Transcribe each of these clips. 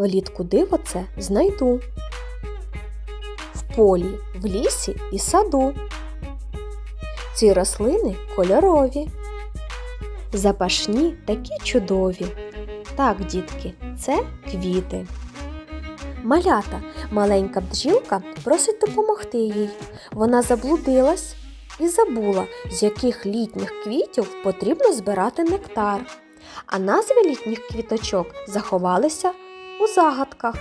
Влітку диво це знайду. В полі, в лісі і саду. Ці рослини кольорові. Запашні такі чудові. Так, дітки, це квіти. Малята, маленька бджілка просить допомогти їй. Вона заблудилась і забула, з яких літніх квітів потрібно збирати нектар. А назви літніх квіточок заховалися у загадках.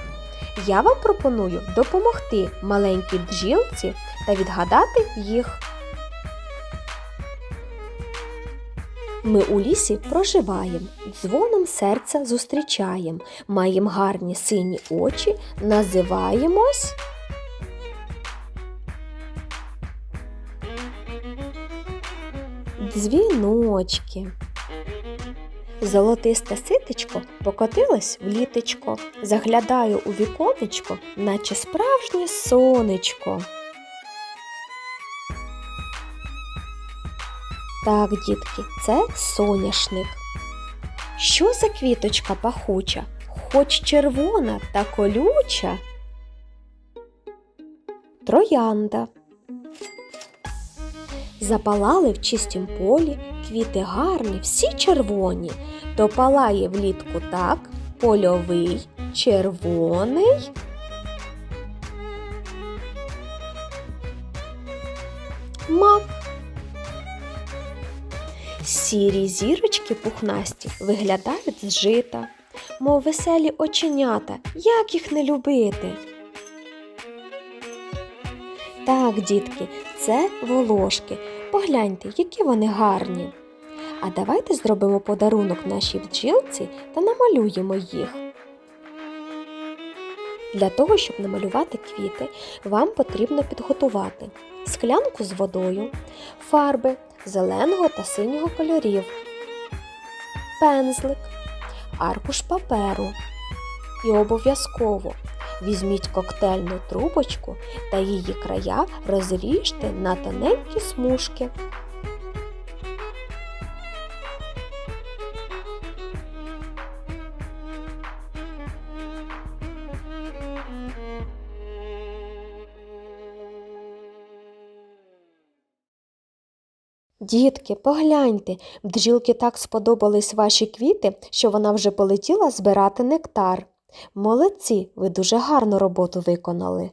Я вам пропоную допомогти маленькій бджілці та відгадати їх. Ми у лісі проживаєм, дзвоном серця зустрічаєм, маєм гарні сині очі, називаємось. Дзвіночки. Золотисте ситечко покотилось в літечко, заглядаю у віконечко, наче справжнє сонечко. Так, дітки, це соняшник. Що за квіточка пахуча, хоч червона та колюча? Троянда. Запалали в чистім полі, квіти гарні, всі червоні, то палає влітку так, польовий, червоний. Мак. Сірі зірочки пухнасті виглядають з жита, мов веселі оченята, як їх не любити. Так, дітки, це волошки. Погляньте, які вони гарні. А давайте зробимо подарунок нашій бджілці та намалюємо їх. Для того, щоб намалювати квіти, вам потрібно підготувати склянку з водою, фарби зеленого та синього кольорів, пензлик, аркуш паперу. І обов'язково візьміть коктейльну трубочку та її края розріжте на тоненькі смужки. Дітки, погляньте, бджілки так сподобались ваші квіти, що вона вже полетіла збирати нектар. Молодці, ви дуже гарну роботу виконали.